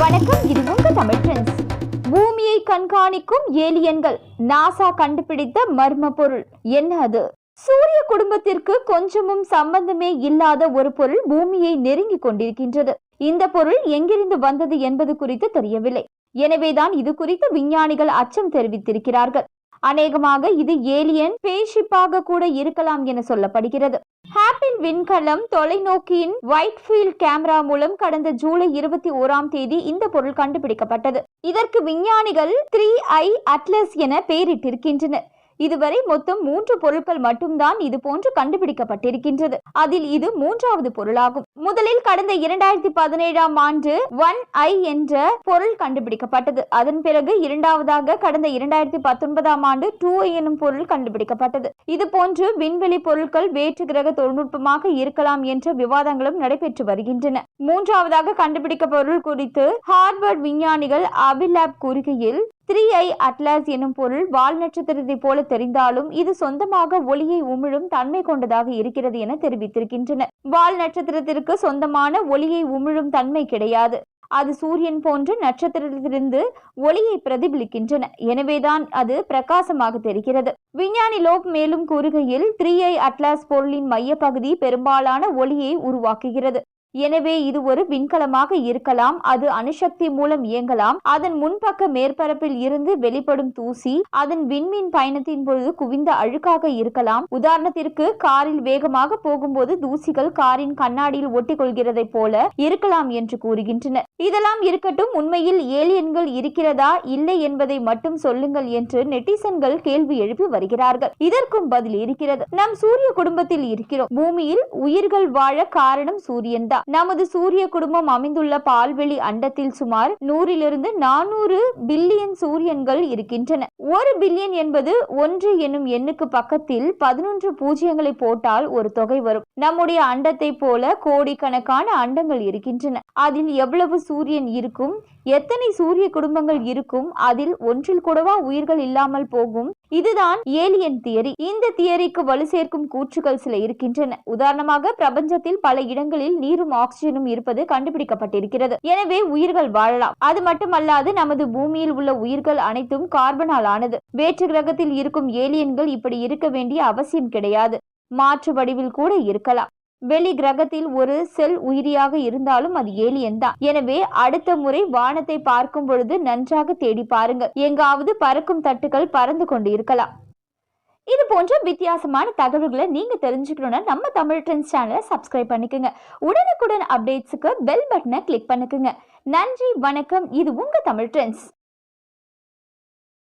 வணக்கம் இது உங்க தமிழ் ட்ரெண்ட்ஸ் பூமியை கண்காணிக்கும் ஏலியன்கள் நாசா கண்டுபிடித்த மர்ம பொருள் என்ன அது? சூரிய குடும்பத்திற்கு கொஞ்சமும் சம்பந்தமே இல்லாத ஒரு பொருள் பூமியை நெருங்கிக் கொண்டிருக்கின்றது. இந்த பொருள் எங்கிருந்து வந்தது என்பது குறித்து தெரியவில்லை. எனவேதான் இது குறித்து விஞ்ஞானிகள் அச்சம் தெரிவித்திருக்கிறார்கள். அநேகமாக இது ஏலியன் பேஷிப்பாக கூட இருக்கலாம் என சொல்லப்படுகிறது. ஹாப்பின் விண்கலம் தொலைநோக்கியின் ஒயிட் ஃபீல்ட் கேமரா மூலம் கடந்த ஜூலை இருபத்தி ஓராம் தேதி இந்த பொருள் கண்டுபிடிக்கப்பட்டது. இதற்கு விஞ்ஞானிகள் த்ரீ ஐ அட்லஸ் என பெயரிட்டிருக்கின்றனர். இதுவரை மொத்தம் மூன்று பொருட்கள் மட்டும்தான் இது போன்று கண்டுபிடிக்கப்பட்டிருக்கின்றது. அதில் இது மூன்றாவது பொருளாகும். முதலில் கடந்த இரண்டாயிரத்தி பதினேழாம் ஆண்டு ஒன் ஐ என்ற பொருள் கண்டுபிடிக்கப்பட்டது. அதன் பிறகு இரண்டாவதாக கடந்த இரண்டாயிரத்தி பத்தொன்பதாம் ஆண்டு டூ ஐ எனும் பொருள் கண்டுபிடிக்கப்பட்டது. இது போன்று விண்வெளி பொருட்கள் வேற்று கிரக தொழில்நுட்பமாக இருக்கலாம் என்ற விவாதங்களும் நடைபெற்று வருகின்றன. மூன்றாவதாக கண்டுபிடிக்க பொருள் குறித்து ஹார்வர்ட் விஞ்ஞானிகள் அபிலாப் கூறுகையில் த்ரீ ஐ அட்லாஸ் எனும் பொருள் வால் நட்சத்திரத்தை போல தெரிந்தாலும் இது சொந்தமாக ஒளியை உமிழும் தன்மை கொண்டதாக இருக்கிறது என தெரிவித்திருக்கின்றனர். வால் நட்சத்திரத்திற்கு சொந்தமான ஒளியை உமிழும் தன்மை கிடையாது. அது சூரியன் போன்ற நட்சத்திரத்திலிருந்து ஒளியை பிரதிபலிக்கின்றன. எனவேதான் அது பிரகாசமாக தெரிகிறது. விஞ்ஞானி லோப் மேலும் கூறுகையில் த்ரீ ஐ அட்லாஸ் பொருளின் மையப்பகுதி பெரும்பாலான ஒளியை உருவாக்குகிறது. எனவே இது ஒரு விண்கலமாக இருக்கலாம். அது அணுசக்தி மூலம் இயங்கலாம். அதன் முன்பக்க மேற்பரப்பில் இருந்து வெளிப்படும் தூசி அதன் விண்மீன் பயணத்தின் பொழுது குவிந்த அழுக்காக இருக்கலாம். உதாரணத்திற்கு காரில் வேகமாக போகும்போது தூசிகள் காரின் கண்ணாடியில் ஒட்டிக்கொள்கிறதை போல இருக்கலாம் என்று கூறுகின்றனர் இதெல்லாம் இருக்கட்டும் உண்மையில் ஏலியன்கள் இருக்கிறதா இல்லை என்பதை மட்டும் சொல்லுங்கள் என்று நெட்டிசன்கள் கேள்வி எழுப்பி வருகிறார்கள். இதற்கும் பதில் இருக்கிறது. நம் சூரிய குடும்பத்தில் இருக்கிறோம். பூமியில் உயிர்கள் வாழ காரணம் சூரியன் தான். நமது சூரிய குடும்பம் அமைந்துள்ள பால்வெளி அண்டத்தில் சுமார் நூறிலிருந்து நானூறு பில்லியன் சூரியன்கள் இருக்கின்றன. ஒரு பில்லியன் என்பது ஒன்று என்னும் எண்ணுக்கு பக்கத்தில் பதினொன்று பூஜ்ஜியங்களை போட்டால் ஒரு தொகை வரும். நம்முடைய அண்டத்தை போல கோடிக்கணக்கான அண்டங்கள் இருக்கின்றன. அதில் எவ்வளவு சூரியன் இருக்கும். எத்தனை சூரிய குடும்பங்கள் இருக்கும். அதில் ஒன்றில் கூடவா உயிர்கள் இல்லாமல் போகும். இதுதான் ஏலியன் தியரி. இந்த தியரிக்கு வலு சேர்க்கும் கூற்றுகள் சில இருக்கின்றன. உதாரணமாக பிரபஞ்சத்தில் பல இடங்களில் நீரும் ஆக்சிஜனும் இருப்பது கண்டுபிடிக்கப்பட்டிருக்கிறது. எனவே உயிர்கள் வாழலாம். அது மட்டுமல்லாது நமது பூமியில் உள்ள உயிர்கள் அனைத்தும் கார்பனால் ஆனது. வேற்று கிரகத்தில் இருக்கும் ஏலியன்கள் இப்படி இருக்க வேண்டிய அவசியம் கிடையாது. மாற்று வடிவில் கூட இருக்கலாம். வெளி கிரகத்தில் ஒரு செல் உயிரியாக இருந்தாலும் அது ஏலியன் தான். எனவே அடுத்த முறை வானத்தை பார்க்கும் பொழுது நன்றாக தேடி பாருங்கள். எங்காவது பறக்கும் தட்டுகள் பறந்து கொண்டு இருக்கலாம் இது போன்ற வித்தியாசமான தகவல்களை நீங்க தெரிஞ்சுக்கணும்னா நம்ம தமிழ் ட்ரெண்ட்ஸ் சேனலை சப்ஸ்கிரைப் பண்ணிக்கோங்க. உடனுக்குடன் அப்டேட்ஸுக்கு பெல் பட்டனை கிளிக் பண்ணிக்கோங்க. நன்றி வணக்கம். இது உங்க தமிழ் ட்ரெண்ட்ஸ்.